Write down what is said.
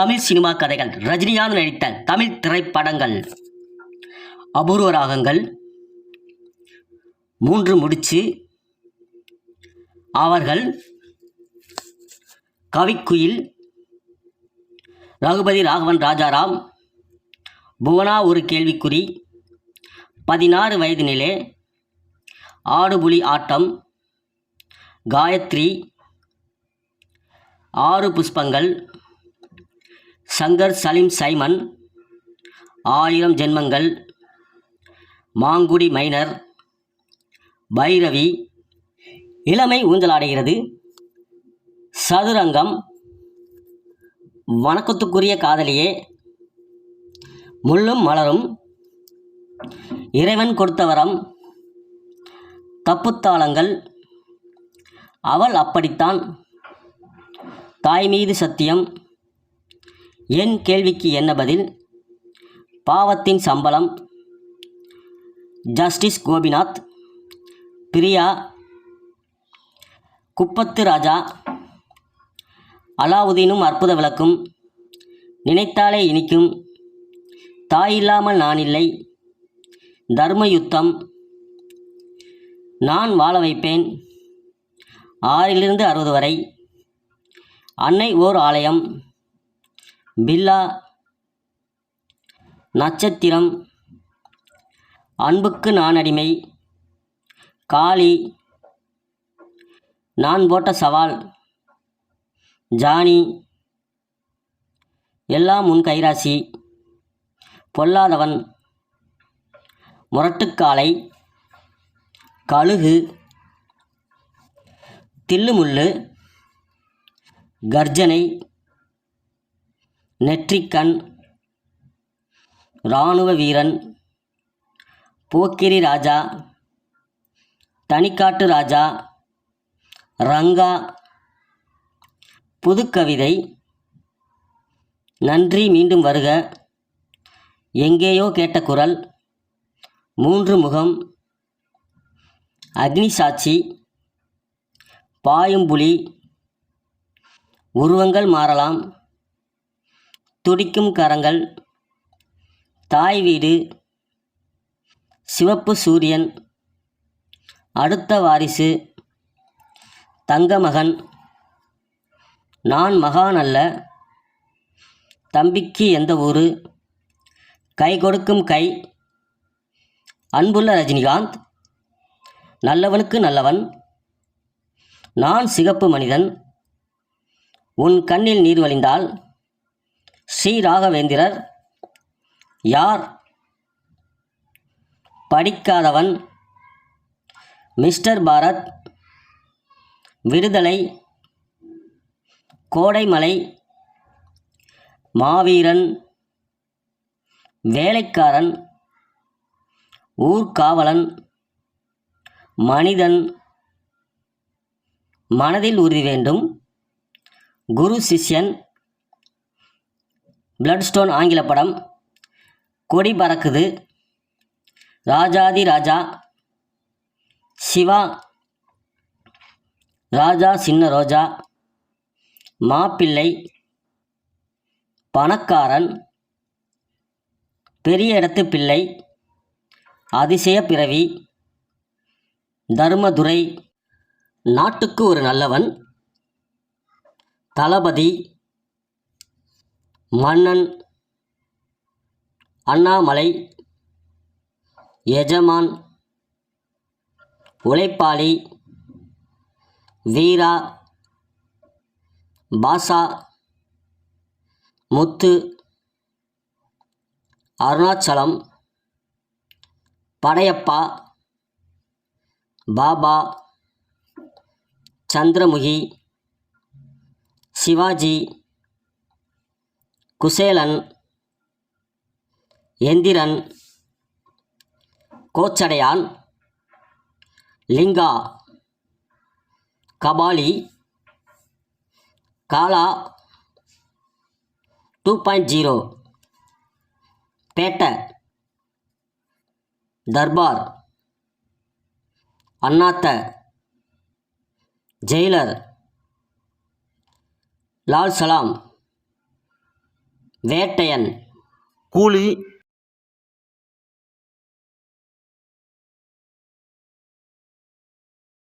Tamil cinema கதைகள். ரஜினிகாந்த் நடித்த தமிழ் திரைப்படங்கள். அபூர்வ ராகங்கள். மூன்று முடிச்சு அவர்கள் கவிக்குயில் ரகுபதி ராகவன் ராஜாராம் புவனா ஒரு கேள்விக்குறி பதினாறு வயதினிலே ஆடுபுலி ஆட்டம் காயத்ரி ஆறு புஷ்பங்கள் சங்கர் சலீம் சைமன். ஆயிரம் ஜென்மங்கள். மாங்குடி மைனர். பைரவி. இளமை ஊஞ்சலாடுகிறது. சதுரங்கம். வணக்கத்துக்குரிய காதலியே. முள்ளும் மலரும். இறைவன் கொடுத்த வரம். தப்புத்தாளங்கள். அவள் அப்படித்தான். தாய் மீது சத்தியம். என் கேள்விக்கு என்ன பதில்? பாவத்தின் சம்பளம். ஜஸ்டிஸ் கோபிநாத். பிரியா. குப்பத்து ராஜா. அலாவுதீனும் அற்புத விளக்கும். நினைத்தாலே இனிக்கும். தாய் இல்லாமல் நான் இல்லை தர்ம யுத்தம் நான் வாழ வைப்பேன். ஆறிலிருந்து அறுபது வரை. அன்னை ஓர் ஆலயம். பில்லா நட்சத்திரம். அன்புக்கு நான் அடிமை. காளி. நான் போட்ட சவால். ஜானி. எல்லாம் உன் கைராசி. பொல்லாதவன். முரட்டுக்காலை கழுகு. தில்லுமுள்ளு. கர்ஜனை. நெற்றிக்கண் இராணுவ வீரன் போக்கிரி ராஜா தனிக்காட்டு ராஜா ரங்கா புதுக்கவிதை. நன்றி மீண்டும் வருக. எங்கேயோ கேட்ட குரல் மூன்று முகம் அக்னி சாட்சி பாயும் புலி உருவங்கள் மாறலாம். துடிக்கும் கரங்கள். தாய் வீடு. சிவப்பு சூரியன். அடுத்த வாரிசு. தங்கமகன் நான் மகான் அல்ல. தம்பிக்கு எந்த ஊர்? கை கொடுக்கும் கை. அன்புள்ள ரஜினிகாந்த். நல்லவனுக்கு நல்லவன். நான் சிகப்பு மனிதன். உன் கண்ணில் நீர் வழிந்தால் சி. ராகவேந்திரர். யார்? படிக்காதவன். மிஸ்டர் பாரத். விடுதலை. கோடைமலை. மாவீரன். வேலைக்காரன். ஊர்காவலன். மனிதன். மனதில் உறுதி வேண்டும். குரு சிஷ்யன். பிளட்ஸ்டோன் ஆங்கில படம். கொடி பறக்குது. ராஜாதி ராஜா. சிவா. ராஜா சின்ன ரோஜா. மாப்பிள்ளை. பணக்காரன். பெரிய இடத்து பிள்ளை. அதிசய பிறவி. தர்மதுரை. நாட்டுக்கு ஒரு நல்லவன். தளபதி. Mannan Annamalai Yajaman Uzhaippali Veera Baasha Muthu Arunachalam Padayappa Baba Chandramukhi Sivaji Kuselan Enthiran Kochadaiiyaan Lingaa Kabali Kaala two point zero Petta Darbar Annaatthe Jailer Lal Salaam. Vettaiyan Coolie